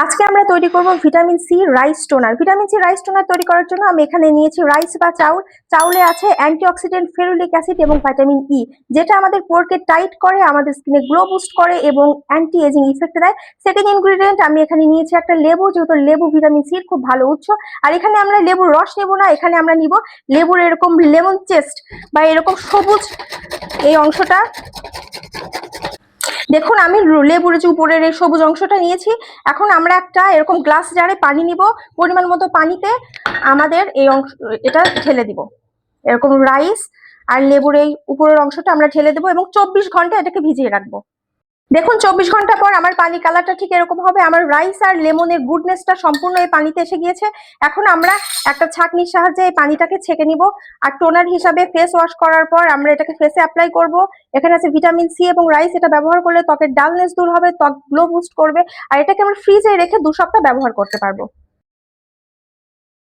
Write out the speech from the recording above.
আজকে আমরা তৈরি করব vitamin C rice toner. Vitamin C rice toner তৈরি করার জন্য আমি এখানে নিয়েছি রাইস বা চাউল। চাউলে আছে অ্যান্টিঅক্সিডেন্ট, ফেরুলিক অ্যাসিড এবং ভিটামিন ই যেটা আমাদের পোরকে টাইট করে, আমাদের স্কিনে গ্লো বুস্ট করে এবং অ্যান্টি এজিং ইফেক্ট দেয়। সেকেন্ড ইনগ্রিডিয়েন্ট আমি এখানে নিয়েছি একটা লেবু, যেহেতু লেবু ভিটামিন সির খুব ভালো উৎস। আর এখানে আমরা লেবুর রস নেব না, এখানে আমরা নিব লেবুর এরকম লেমন চেস্ট বা এরকম সবুজ এই অংশটা। দেখুন, আমি লেবুর যে উপরের এই সবুজ অংশটা নিয়েছি। এখন আমরা একটা এরকম গ্লাস জারে পানি নিব, পরিমাণ মতো পানিতে আমাদের এই অংশ, এটা ঠেলে দিব। এরকম রাইস আর লেবুর এই উপরের অংশটা আমরা ঠেলে দেবো এবং চব্বিশ ঘণ্টা এটাকে ভিজিয়ে রাখব। দেখুন, চব্বিশ ঘণ্টা পর আমার পানি কালারটা ঠিক এরকম হবে। আমার রাইস আর লেমনের গুডনেসটা সম্পূর্ণ এই পানিতে এসে গিয়েছে। এখন আমরা একটা ছাঁকনির সাহায্যে এই পানিটাকে ছেঁকে নিব। আর টোনার হিসাবে ফেস ওয়াশ করার পর আমরা এটাকে ফেসে অ্যাপ্লাই করব। এখানে আছে ভিটামিন সি এবং রাইস এটা ব্যবহার করলে ত্বকের ডালনেস দূর হবে, ত্বক গ্লো বুস্ট করবে। আর এটাকে আমরা ফ্রিজে রেখে দু সপ্তাহ ব্যবহার করতে পারব।